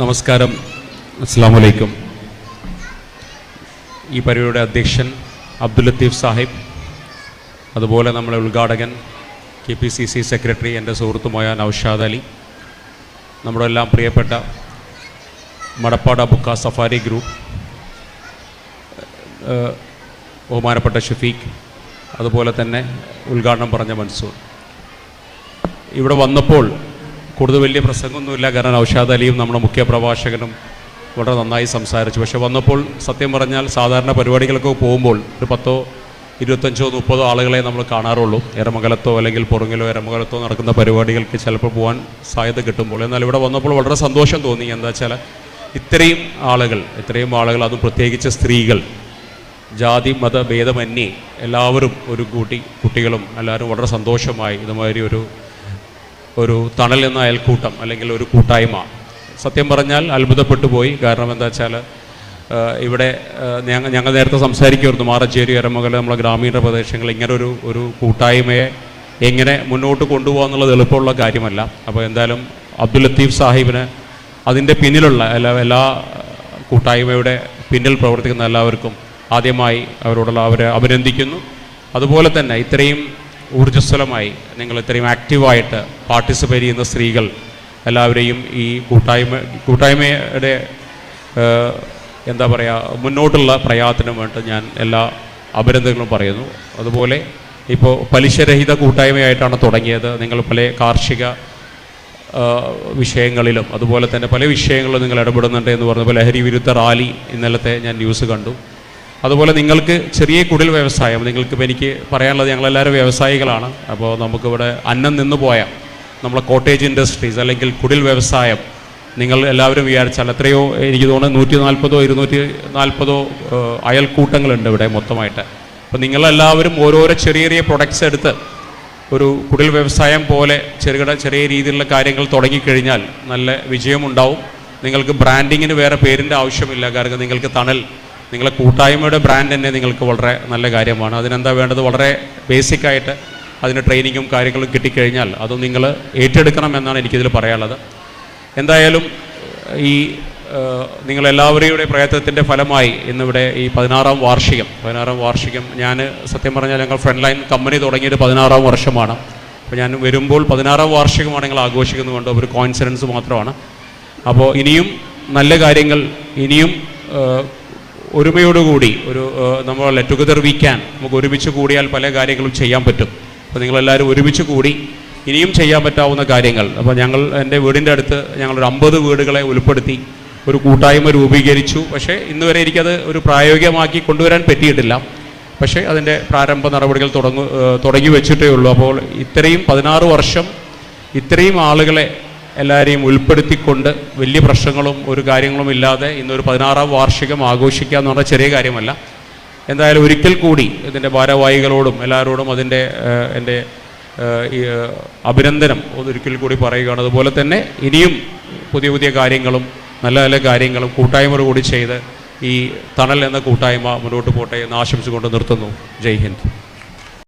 നമസ്കാരം. അസ്സാം വലൈക്കും ഈ പരിപാടിയുടെ അധ്യക്ഷൻ അബ്ദുൽ ലത്തീഫ് സാഹിബ് അതുപോലെ നമ്മളെ ഉദ്ഘാടകൻ K P C C secretary എന്റെ സുഹൃത്തുമായ നൌഷാദ് അലി നമ്മുടെ എല്ലാം പ്രിയപ്പെട്ട മടപ്പാട് ബുക്ക സഫാരി ഗ്രൂപ്പ് ബഹുമാനപ്പെട്ട ഷഫീഖ് അതുപോലെ തന്നെ ഉദ്ഘാടനം പറഞ്ഞ മൻസൂർ. ഇവിടെ വന്നപ്പോൾ കൂടുതൽ വലിയ പ്രസംഗമൊന്നുമില്ല. കാരണം ഔഷാദ് അലിയും നമ്മുടെ മുഖ്യ പ്രഭാഷകനും വളരെ നന്നായി സംസാരിച്ചു. പക്ഷെ വന്നപ്പോൾ സത്യം പറഞ്ഞാൽ സാധാരണ പരിപാടികൾക്ക് പോകുമ്പോൾ ഒരു പത്തോ ഇരുപത്തഞ്ചോ മുപ്പതോ ആളുകളെ നമ്മൾ കാണാറുള്ളൂ. എരമംഗലത്തോ അല്ലെങ്കിൽ പുറങ്ങിലോ എരമംഗലത്തോ നടക്കുന്ന പരിപാടികൾക്ക് ചിലപ്പോൾ പോകാൻ സാധ്യത കിട്ടുമ്പോൾ. എന്നാൽ ഇവിടെ വന്നപ്പോൾ വളരെ സന്തോഷം തോന്നി. എന്താ വെച്ചാൽ ഇത്രയും ആളുകൾ ഇത്രയും ആളുകൾ അതും പ്രത്യേകിച്ച് സ്ത്രീകൾ ജാതി മത ഭേദമന്യേ എല്ലാവരും ഒരു കൂട്ടി കുട്ടികളും എല്ലാവരും വളരെ സന്തോഷമായി. ഇതുമാതിരി ഒരു ഒരു തണൽ എന്ന അയൽക്കൂട്ടം അല്ലെങ്കിൽ ഒരു കൂട്ടായ്മ. സത്യം പറഞ്ഞാൽ അത്ഭുതപ്പെട്ടു പോയി കാരണം എന്താ വെച്ചാൽ ഇവിടെ ഞങ്ങൾ ഞങ്ങൾ നേരത്തെ സംസാരിക്കുമായിരുന്നു. മാറച്ചേരി എരമകല നമ്മളെ ഗ്രാമീണ പ്രദേശങ്ങളിൽ ഇങ്ങനെ ഒരു ഒരു കൂട്ടായ്മയെ എങ്ങനെ മുന്നോട്ട് കൊണ്ടുപോകുക എന്നുള്ളത് എളുപ്പമുള്ള കാര്യമല്ല. അപ്പോൾ എന്തായാലും അബ്ദുൽ ലത്തീഫ് സാഹിബിന് അതിന്റെ പിന്നിലുള്ള എല്ലാ എല്ലാ കൂട്ടായ്മയുടെ പിന്നിൽ പ്രവർത്തിക്കുന്ന എല്ലാവർക്കും ആദ്യമായി അവരോടുള്ള അവരെ അഭിനന്ദിക്കുന്നു. അതുപോലെ തന്നെ ഇത്രയും ഊർജസ്വലമായി നിങ്ങൾ ഇത്രയും ആക്റ്റീവായിട്ട് പാർട്ടിസിപ്പേറ്റ് ചെയ്യുന്ന സ്ത്രീകൾ എല്ലാവരെയും ഈ കൂട്ടായ്മ കൂട്ടായ്മയുടെ എന്താ പറയുക മുന്നോട്ടുള്ള പ്രയാസത്തിനും വേണ്ടി ഞാൻ എല്ലാ അഭിനന്ദനങ്ങളും പറയുന്നു. അതുപോലെ ഇപ്പോൾ പലിശരഹിത കൂട്ടായ്മയായിട്ടാണ് തുടങ്ങിയത്. നിങ്ങൾ പല കാർഷിക വിഷയങ്ങളിലും അതുപോലെ തന്നെ പല വിഷയങ്ങളിലും നിങ്ങൾ ഇടപെടുന്നുണ്ട് എന്ന് പറഞ്ഞപ്പോൾ ലഹരി വിരുദ്ധ റാലി ഇന്നലത്തെ ഞാൻ ന്യൂസ് കണ്ടു. അതുപോലെ നിങ്ങൾക്ക് ചെറിയ കുടിൽ വ്യവസായം നിങ്ങൾക്കിപ്പോൾ എനിക്ക് പറയാനുള്ളത് ഞങ്ങളെല്ലാവരും വ്യവസായികളാണ്. അപ്പോൾ നമുക്കിവിടെ അന്നം നിന്ന് പോയ നമ്മളെ കോട്ടേജ് ഇൻഡസ്ട്രീസ് അല്ലെങ്കിൽ കുടിൽ വ്യവസായം നിങ്ങൾ എല്ലാവരും വിചാരിച്ചാൽ എത്രയോ എനിക്ക് തോന്നുന്നു നൂറ്റി നാൽപ്പതോ ഇരുന്നൂറ്റി നാൽപ്പതോ അയൽക്കൂട്ടങ്ങളുണ്ട് ഇവിടെ മൊത്തമായിട്ട്. അപ്പോൾ നിങ്ങളെല്ലാവരും ഓരോരോ ചെറിയ ചെറിയ പ്രൊഡക്ട്സ് എടുത്ത് ഒരു കുടിൽ വ്യവസായം പോലെ ചെറുകിട ചെറിയ രീതിയിലുള്ള കാര്യങ്ങൾ തുടങ്ങിക്കഴിഞ്ഞാൽ നല്ല വിജയമുണ്ടാവും. നിങ്ങൾക്ക് ബ്രാൻഡിങ്ങിന് വേറെ പേരിന്റെ ആവശ്യമില്ല കാരണം നിങ്ങൾക്ക് തണൽ നിങ്ങളെ കൂട്ടായ്മയുടെ ബ്രാൻഡ് തന്നെ നിങ്ങൾക്ക് വളരെ നല്ല കാര്യമാണ്. അതിനെന്താ വേണ്ടത്? വളരെ ബേസിക്കായിട്ട് അതിന് ട്രെയിനിങ്ങും കാര്യങ്ങളും കിട്ടിക്കഴിഞ്ഞാൽ അത് നിങ്ങൾ ഏറ്റെടുക്കണം എന്നാണ് എനിക്കിതിൽ പറയാനുള്ളത്. എന്തായാലും ഈ നിങ്ങളെല്ലാവരുടെ പ്രയത്നത്തിന്റെ ഫലമായി ഇന്നിവിടെ ഈ പതിനാറാം വാർഷികം പതിനാറാം വാർഷികം ഞാൻ സത്യം പറഞ്ഞാൽ ഞങ്ങൾ ഫ്രണ്ട് ലൈൻ കമ്പനി തുടങ്ങിയിട്ട് പതിനാറാം വർഷമാണ്. അപ്പോൾ ഞാൻ വരുമ്പോൾ പതിനാറാം വാർഷികമാണ് ഞങ്ങൾ ആഘോഷിക്കുന്നതുകൊണ്ട് ഒരു കോൺഫിഡൻസ് മാത്രമാണ്. അപ്പോൾ ഇനിയും നല്ല കാര്യങ്ങൾ ഇനിയും ഒരുമയോടുകൂടി ഒരു നമ്മൾ ലെറ്റ് ടുഗദർ വി നമുക്ക് ഒരുമിച്ച് കൂടിയാൽ പല കാര്യങ്ങളും ചെയ്യാൻ പറ്റും. അപ്പോൾ നിങ്ങളെല്ലാവരും ഒരുമിച്ച് കൂടി ഇനിയും ചെയ്യാൻ പറ്റാവുന്ന കാര്യങ്ങൾ. അപ്പോൾ ഞങ്ങൾ എന്റെ വീടിന്റെ അടുത്ത് ഞങ്ങളൊരു അമ്പത് വീടുകളെ ഉൾപ്പെടുത്തി ഒരു കൂട്ടായ്മ രൂപീകരിച്ചു. പക്ഷേ ഇന്ന് വരെ എനിക്കത് ഒരു പ്രായോഗികമാക്കി കൊണ്ടുവരാൻ പറ്റിയിട്ടില്ല. പക്ഷേ അതിന്റെ പ്രാരംഭ നടപടികൾ തുടങ്ങു തുടങ്ങി വെച്ചിട്ടേ ഉള്ളൂ. അപ്പോൾ ഇത്രയും പതിനാറ് വർഷം ഇത്രയും ആളുകളെ എല്ലാവരെയും ഉൾപ്പെടുത്തിക്കൊണ്ട് വലിയ പ്രശ്നങ്ങളും ഒരു കാര്യങ്ങളും ഇല്ലാതെ ഇന്നൊരു പതിനാറാം വാർഷികം ആഘോഷിക്കുക എന്ന് പറഞ്ഞാൽ ചെറിയ കാര്യമല്ല. എന്തായാലും ഒരിക്കൽ കൂടി ഇതിന്റെ ഭാരവാഹികളോടും എല്ലാവരോടും അതിന്റെ എന്റെ അഭിനന്ദനം ഒരിക്കൽ കൂടി പറയുകയാണ്. അതുപോലെ തന്നെ ഇനിയും പുതിയ പുതിയ കാര്യങ്ങളും നല്ല നല്ല കാര്യങ്ങളും കൂട്ടായ്മ കൂടി ചെയ്ത് ഈ തണൽ എന്ന കൂട്ടായ്മ മുന്നോട്ട് പോട്ടെ എന്ന് ആശംസിച്ചുകൊണ്ട് നിർത്തുന്നു. ജയ് ഹിന്ദ്.